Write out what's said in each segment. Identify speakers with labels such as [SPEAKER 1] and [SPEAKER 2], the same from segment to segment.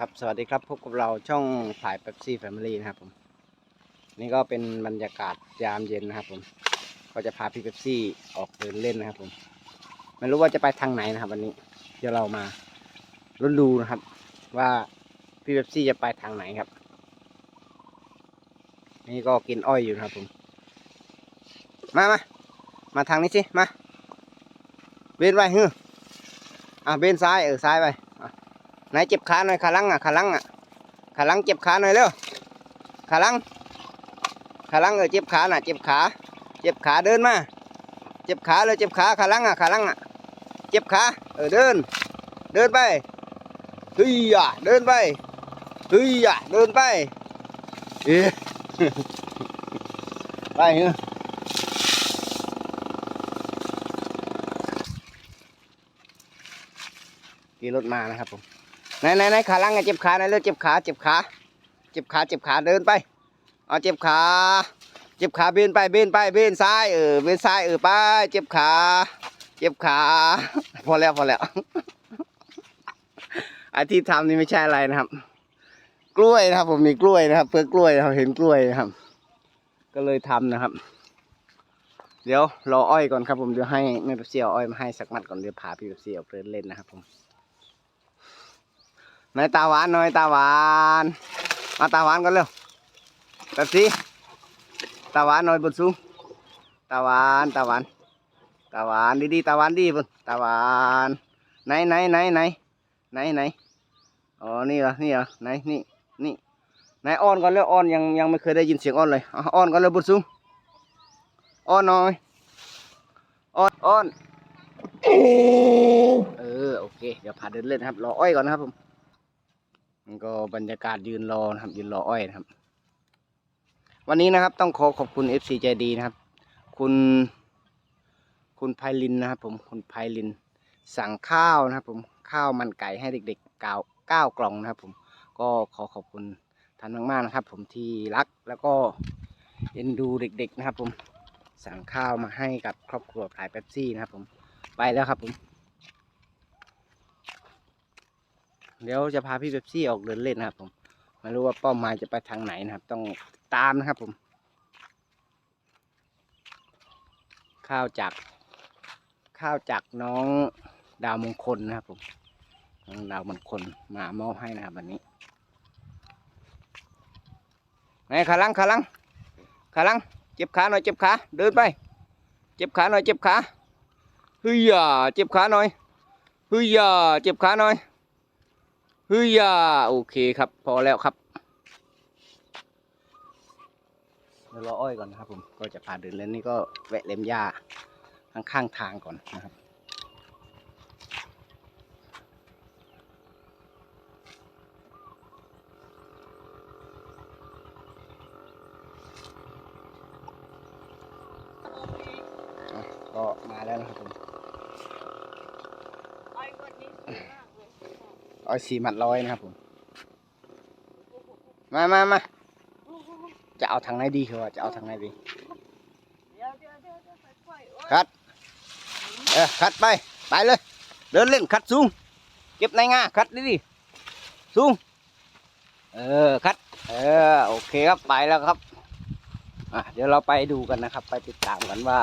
[SPEAKER 1] ครับสวัสดีครับพบกับเราช่องฝ่ายเ e ปซี่แฟมิลี่นะครับผมนี่ก็เป็นบรรยากาศยามเย็นนะครับผมก็จะพาพี่เ e ปซี่ออกเดินเล่นนะครับผมไม่รู้ว่าจะไปทางไหนนะครับ วันนี้เดี๋ยวเรามาลุ้นดูนะครับ ว่าพี่เ e ปซี่จะไปทางไหนครับ นี่ก็กินอ้อยอยู่นะครับผมมามามาทางนี้สิมาเบนไปฮึอะเบนซ้ายเออซ้ายไป ไหนเจ็บขาหน่อยขาลังอะขาลังอะขาลังเจ็บขาหน่อยเร็วขาลังขาลังเออเจ็บขาหน่ะเจ็บขา เจ็บขาเดินมาเจ็บขาเลยเจ็บขาขาลังอะขาลังอะเจ็บขาเออเดิน เดินไปเฮ้ยอะเดินไปเฮ้ยอะเดินไปเอ๊ะไปเฮ้ยขี่รถมานะครับผม ไหนไหนไหนขาลังไงเจ็บขาไหนเลือเจ็บขาเจ็บขาเจ็บขาเจ็บขาเดินไปเอาเจ็บขา เจ็บขาเบนไปเบนไปเบนซ้ายเออเบนซ้ายเออไปเจ็บขา เจ็บขา พอแล้วพอแล้วไอที่ทำนี่ไม่ใช่อะไรนะครับ กล้วยนะครับ ผมมีกล้วยนะครับ เพื่อกล้วยนะครับเห็นกล้วยนะครับ ก็เลยทำนะครับ เดี๋ยวรออ้อยก่อนครับ ผมเดี๋ยวให้แม่เปบเซียวอ้อยมาให้สักมัดก่อนเดี๋ยวพาพี่เปบเซียวเดินเล่นนะครับผม นายตาหวานหน่อยตาหวานมาตาหวานกันเร็วแบบสิตาหวานหน่อยบนสูงตาหวานตาหวานตาหวานดีๆตาหวานดีบนตาหวานไหนไหนไหนไหนไหนไหนอ๋อนี่เหรอนี่เหรอไหนนี่นี่ไหนอ้อนก่อนเร็วอ้อนยังยังไม่เคยได้ยินเสียงอ้อนเลยอ๋ออ้อนก่อนเร็วบนสูงอ้อนหน่อยอ้อนอ้อนเออโอเคเดี๋ยวพาเดินเล่นครับรออ้อยก่อนนะครับผม มันก็บรรยากาศยืนรอนะครับ ยืนรออ้อยนะครับ วันนี้นะครับต้องขอขอบคุณ FC ใจดีนะครับ คุณคุณไพลินนะครับ ผมคุณไพลิน สั่งข้าวนะครับ ผมข้าวมันไก่ให้เด็กๆเก้าเก้ากล่องนะครับ ผมก็ขอขอบคุณท่านมากๆนะครับ ผมที่รักแล้วก็เอ็นดูเด็ก ๆ นะครับ ผมสั่งข้าวมาให้กับครอบครัวขายเป๊ปซี่นะครับ ผมไปแล้วครับผม เดี๋ยวจะพาพี่เบปซี่ออกเดินเล่นนะครับผมไม่รู้ว่าเป้าหมายจะไปทางไหนนะครับ ต้องตามนะครับผม ข้าวจากข้าวจากน้องดาวมงคลนะครับผมน้องดาวมงคลมามอบให้นะครับวันนี้ไหนขาลังขาลังขาลังเจ็บขาหน่อยเจ็บขาเดินไป เจ็บขาหน่อยเจ็บขาเฮ้ยอย่าเจ็บขาหน่อยเฮ้ยอย่าเจ็บขาหน่อย ฮ้ยยาโอเคครับ พอแล้วครับเดี๋ยวรออ้อยก่อนนะครับผมก็จะพาเดินเล่นนี่ก็แวะเล็มหญ้าข้างข้างทางก่อนนะครับ ก็มาแล้วนะครับผม
[SPEAKER 2] ไอ้วันนี้สวยมากเลย
[SPEAKER 1] อ้อยสี่หมัดร้อยนะครับผม มามามาจะเอาทางไหนดีคือว่าจะเอาทางไหนดี
[SPEAKER 2] คั
[SPEAKER 1] ด เออคัดไป ไปเลย เดินเล่นคัดสูง เก็บในงาคัดดิดิสูง เออคัด เออโอเคครับไปแล้วครับ อะเดี๋ยวเราไปดูกันนะครับ ไปติดตามกันว่า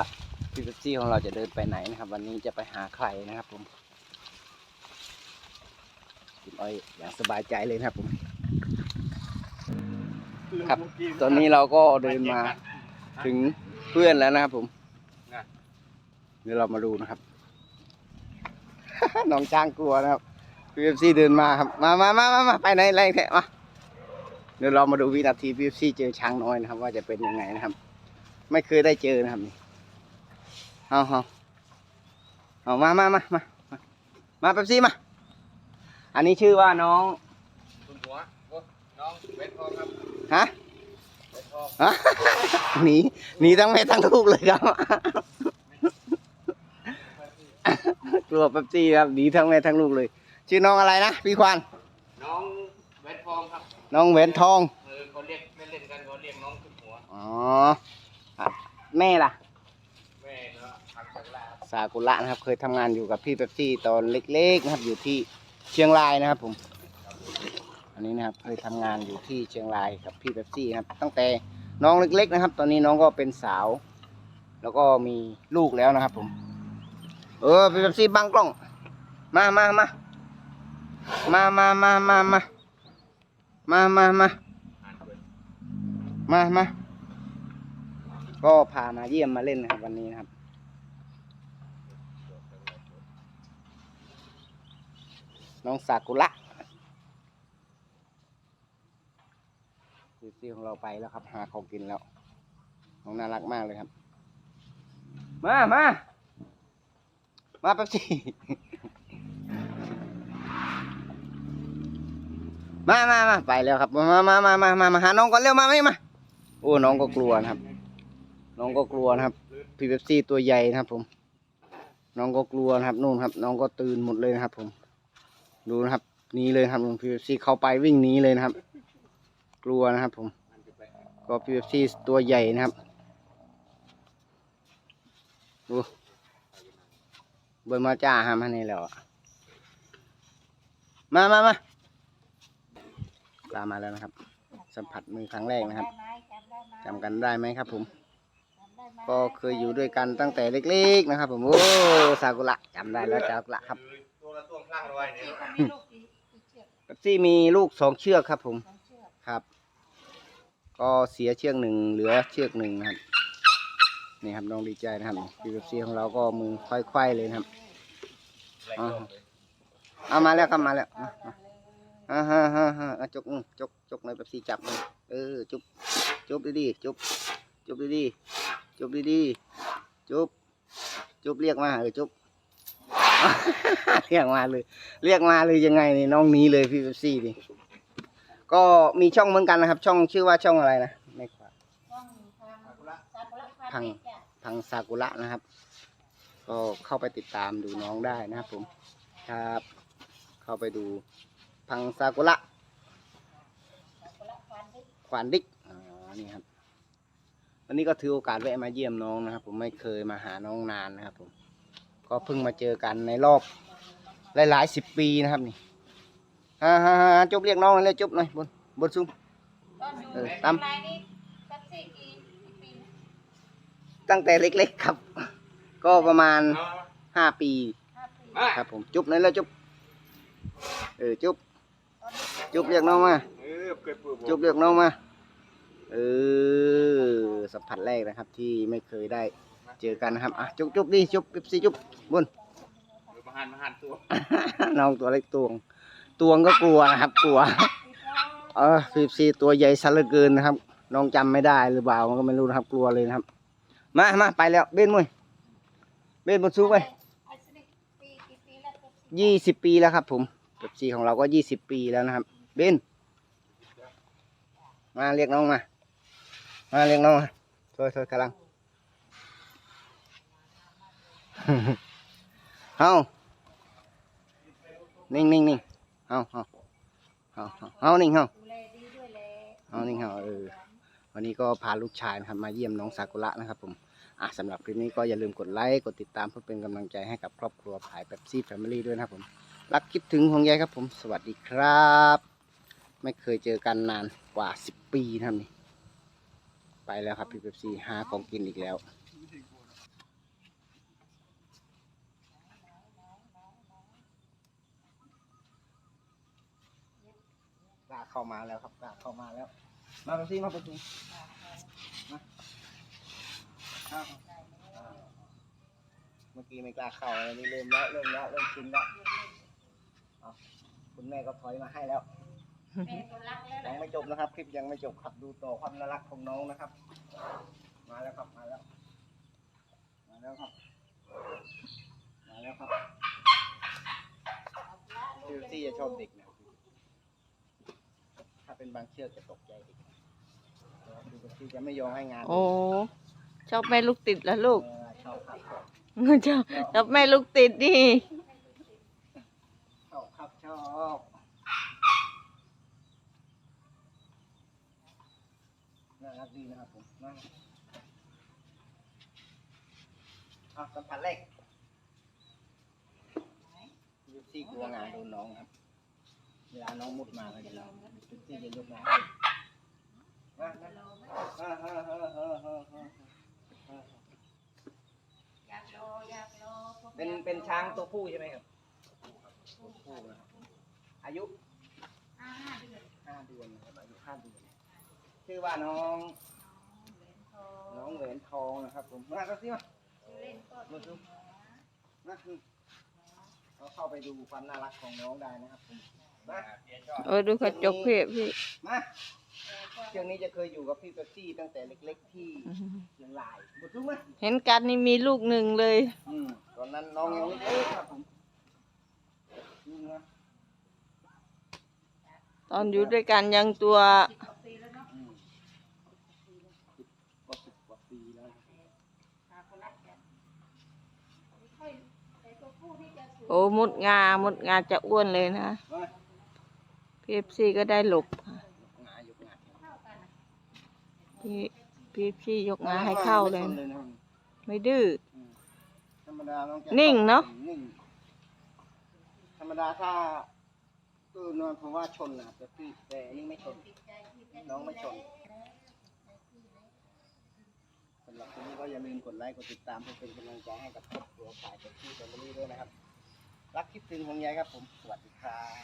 [SPEAKER 1] พี่เป๊ปซี่ของเราจะเดินไปไหนนะครับ วันนี้จะไปหาใครนะครับผม กินอ้อยอย่างสบายใจเลยนะครับผม ครับ ตอนนี้เราก็เดินมาถึงเพื่อนแล้วนะครับผมเดี๋ยวเรามาดูนะครับ น้องช้างกลัวนะครับพีเอฟซีเดินมาครับ มามามามามาไปไหนแรงแท้มาเดี๋ยวเรามาดูวินาทีพีเอฟซีเจอช้างน้อยนะครับ ว่าจะเป็นยังไงนะครับ ไม่เคยได้เจอนะครับนี่เอาเอาเอามามามามามามาเป๊ปซี่มา อันนี้ชื่อว่าน้อง
[SPEAKER 3] คุณหัวโอ้น้องเวททองครับ
[SPEAKER 1] ฮะ
[SPEAKER 3] เวททอง
[SPEAKER 1] ฮะหนีหนีทั้งแม่ทั้งลูกเลยครับ กลัวเป๊ปซี่ครับหนีทั้งแม่ทั้งลูกเลย ชื่อน้องอะไรนะพี่ควาน
[SPEAKER 3] น้องเวททองครับ
[SPEAKER 1] น้องเหวนทอง
[SPEAKER 3] เออเขาเรียกไม่เล่นกันเขาเรียกน้องคุณหัว
[SPEAKER 1] อ๋ออะแม่ล่ะ
[SPEAKER 3] แม่เนาะทางจากลาครับ
[SPEAKER 1] ซากุระนะครับเคยทำงานอยู่กับพี่เป๊ปซี่ตอนเล็กๆนะครับอยู่ที่ เชียงรายนะครับผม อันนี้นะครับเคยทำงานอยู่ที่เชียงรายกับพี่เป๊ปซี่ครับ ตั้งแต่น้องเล็ก ๆ นะครับ ตอนนี้น้องก็เป็นสาว แล้วก็มีลูกแล้วนะครับ ผม เออพี่เป๊ปซี่บังกล้อง มามามามามามามามามามามามามาก็พามาเยี่ยมมาเล่นนะครับวันนี้นะครับ น้องซากุระซีซีของเราไปแล้วครับ หาของกินแล้ว น้องน่ารักมากเลยครับ มามามาแป๊บซี่มามามาไปแล้วครับ มามามามามามาหาน้องก่อนเร็วมาไม่มาโอ้น้องก็กลัวนะครับ น้องก็กลัวนะครับพี่เป๊ปซี่ตัวใหญ่นะครับ ผม น้องก็กลัวนะครับนู่นครับ น้องก็ตื่นหมดเลยนะครับผม ดูนะครับนี้เลยครับพีเป๊ปซี่เข้าไปวิ่งหนีเลยนะครับ กลัวนะครับผมก็พีเป๊ปซี่ตัวใหญ่นะครับดูเบิร์มาจ้าหามานี่แล้วมามามาปลามาแล้วนะครับ สัมผัสมือครั้งแรกนะครับ
[SPEAKER 2] จำ
[SPEAKER 1] กันได้ไหมครับ ผม ก็เคยอยู่ด้วยกันตั้งแต่เล็ก ๆ นะครับ ผมโอ้ซากุระจำได้แล้วซากุระครับ
[SPEAKER 3] ละตัวพลางไว้เนี่ย
[SPEAKER 2] ที่เขามีลูกกี่กี่เชือก
[SPEAKER 1] เป๊ปซี่มีลูกสองเชือกครับ ผม
[SPEAKER 2] สองเชือก
[SPEAKER 1] ครับ ก็เสียเชือกหนึ่งเหลือเชือกหนึ่งนะครับนี่ครับน้องดีใจนะครับพีเอฟซีของเราก็มือค่อยๆเลยนะครับอ่าเอามาแล้วครับมาแล้วมามาอ่าฮะฮะฮะอะจกอืมจกจกในอยเป๊ปซี่จับเลยเออจุบจุบดีๆจุบจุบดีๆจุบดีๆจุบจุบเรียกมาเออจุบ เรียกมาเลย เรียกมาเลยยังไงนี่น้องหนี้เลยพี่เป๊ปซี่นี่ก็มีช่องเหมือนกันนะครับ ช่องชื่อว่าช่องอะไรนะไม่ขวา
[SPEAKER 2] ช่องทางซากุระซากุระ
[SPEAKER 1] พัง
[SPEAKER 2] พาณิชย์จ้ะ
[SPEAKER 1] พังซากุระนะครับ ก็เข้าไปติดตามดูน้องได้นะครับผมครับ เข้าไปดูพังซากุระ
[SPEAKER 2] ซากุระพาณิชย์
[SPEAKER 1] ขวานดิกอ๋อนี่ครับวันนี้ก็ถือโอกาสแวะมาเยี่ยมน้องนะครับ ผมไม่เคยมาหาน้องนานนะครับผม ก็เพิ่งมาเจอกันในรอบหลายๆสิบปีนะครับนี่ฮ่าฮ่าฮ่าจุบเรียกน้องเลยจุบหน่อยบนบนซุ้ม
[SPEAKER 2] ตอนอยู่
[SPEAKER 1] เออ
[SPEAKER 2] ใน
[SPEAKER 1] ตาม
[SPEAKER 2] ลายนี้สักสี่กี่กี่ปีนะ
[SPEAKER 1] ตั้งแต่เล็กๆครับ ก็ประมาณ
[SPEAKER 3] เอา
[SPEAKER 1] ห้าปี
[SPEAKER 2] ห้าปี
[SPEAKER 3] มา
[SPEAKER 1] ครับผมจุบหนั่นแล้วจุบเออจุบ
[SPEAKER 2] ตอนนี้
[SPEAKER 1] จุบเรียกน้องมา
[SPEAKER 3] เออเกิดปืน
[SPEAKER 1] จุบเรียกน้องมาเออสัมผัสแรกนะครับ ที่ไม่เคยได้เจอกันนะครับอะจุบจุบดิจุบปิ๊บซี่จุบ บน
[SPEAKER 3] มาหันมาหันตัว
[SPEAKER 1] น้องตัวเล็กตวง ตวงก็กลัวนะครับกลัว เออปิ๊บซี่ตัวใหญ่ซะเหลือเกินนะครับ น้องจำไม่ได้หรือเปล่ามันก็ไม่รู้นะครับ กลัวเลยนะครับ มามาไปแล้วเบนมุ้ยเบนบนซูไป
[SPEAKER 2] ไอ้สิปีกี่ปีแล้วก็สิ
[SPEAKER 1] ยี่สิบปีแล้วครับ ผมปิ๊บซี่ของเราก็ยี่สิบปีแล้วนะครับ เบนมาเรียกน้องมา มาเรียกน้องมาช่วยช่วยกำลัง เฮานิ่งนิ่งนิ่งเฮาเฮาเฮาเฮาเฮานิ่งเฮา
[SPEAKER 2] ดูแลดีด้วยแหละ
[SPEAKER 1] เฮานิ่งเฮาเออวันนี้ก็พาลูกชายนะครับมาเยี่ยมน้องซากุระนะครับผมอะสำหรับคลิปนี้ก็อย่าลืมกดไลค์ กดติดตามเพื่อเป็นกำลังใจให้กับครอบครัวผายแบบซี่แฟมิลี่ด้วยนะครับผม รักคิดถึงห่วงใยครับผม สวัสดีครับ ไม่เคยเจอกันนานกว่าสิบปีนะครับนี่ ไปแล้วครับพี่เป๊ปซี่หาของกินอีกแล้ว กล้า เข้ามาแล้วครับกล้าเข้ามาแล้ว มาเป๊ปซี่มาเป๊ปซี่มาเอาเอาเมื่อกี้ไม่กล้าเข้าเลยนี่เริ่มแล้วเริ่มแล้วเริ่มชินแล้วเอาคุณแม่ก็ถอยมาให้แล้ว
[SPEAKER 2] แม่ก็รักแล้ว
[SPEAKER 1] ยังไม่จบนะครับ คลิปยังไม่จบครับดูต่อความน่ารักของน้องนะครับ มาแล้วครับมาแล้ว มาแล้วครับ มาแล้วครับฟิวซี่จะชอบเด็กนะถ้า เป็นบางเชือกจะตกใจเด็กฟิวซี่จะไม่ยอมให้งาน
[SPEAKER 2] โอ้ชอบแม่ลูกติดแล้วลูก
[SPEAKER 1] เออชอบครับ
[SPEAKER 2] ชอบชอบแม่ลูกติดดิ
[SPEAKER 1] ชอบครับชอบน่ารักดีนะครับผมน่าเอาสัมผัสแรกฟิวซี่กลัวงานโดนน้องครับ เวลาน้องมุดมาก็จะเรา ที่จะยกมามามาอ่าฮะฮะฮะฮะฮะ
[SPEAKER 2] อยากรออยากรอ
[SPEAKER 1] เป็นเป็นช้างตัวผู้ใช่ไหมครับตัวผู้นะครับอายุ
[SPEAKER 2] ห้าเดือน
[SPEAKER 1] ห้าเดือนนะครับอายุห้าเดือนชื่อว่าน้อง น้องแหวนทองนะครับผมมาก็สิมา
[SPEAKER 2] เล่นก็
[SPEAKER 1] มาดูมาคือเราเข้าไปดูความน่ารักของน้องได้นะครับผม
[SPEAKER 2] เออดูกระจกพี่พี่
[SPEAKER 1] มาเชือกนี้จะเคยอยู่กับพี่เป๊ปซี่ตั้งแต่เล็กๆที่เชียงรายบุตรลูกมา
[SPEAKER 2] เห็นกันนี่มีลูกหนึ่งเลย
[SPEAKER 1] อืมตอนนั้นน้องยังเล็กๆครับผมดูนะ
[SPEAKER 2] ตอนอยู่ด้วยกันยังตัว
[SPEAKER 1] อืมก็สิบกว่าปีแล้วนะครับ
[SPEAKER 2] โอ้มุดงามุดงาจะอ้วนเลยนะ
[SPEAKER 1] มา
[SPEAKER 2] พีเอฟซีก็ได้หลบ
[SPEAKER 1] หงายยกหงาย
[SPEAKER 2] พี่พีเอฟซียกงาให้เข้าเลย
[SPEAKER 1] ไม่ชน
[SPEAKER 2] นะ
[SPEAKER 1] นะครับ
[SPEAKER 2] ไม่ดื้อ
[SPEAKER 1] อืมธรรมดาน้องจะ
[SPEAKER 2] นิ่งเนอะ
[SPEAKER 1] นิ่งธรรมดาถ้าตัวนอนผมว่าชนนะครับแต่พี่แต่อันนี้ไม่ชน น้องไม่ชนสำหรับวันนี้ก็อย่าลืมกดไลค์กดติดตามเพื่อเป็นกำลังใจให้กับครอบครัวฝ่ายเป็นที่แฟมิลี่ด้วยนะครับ รักคิดถึงของยายครับผม สวัสดีครับ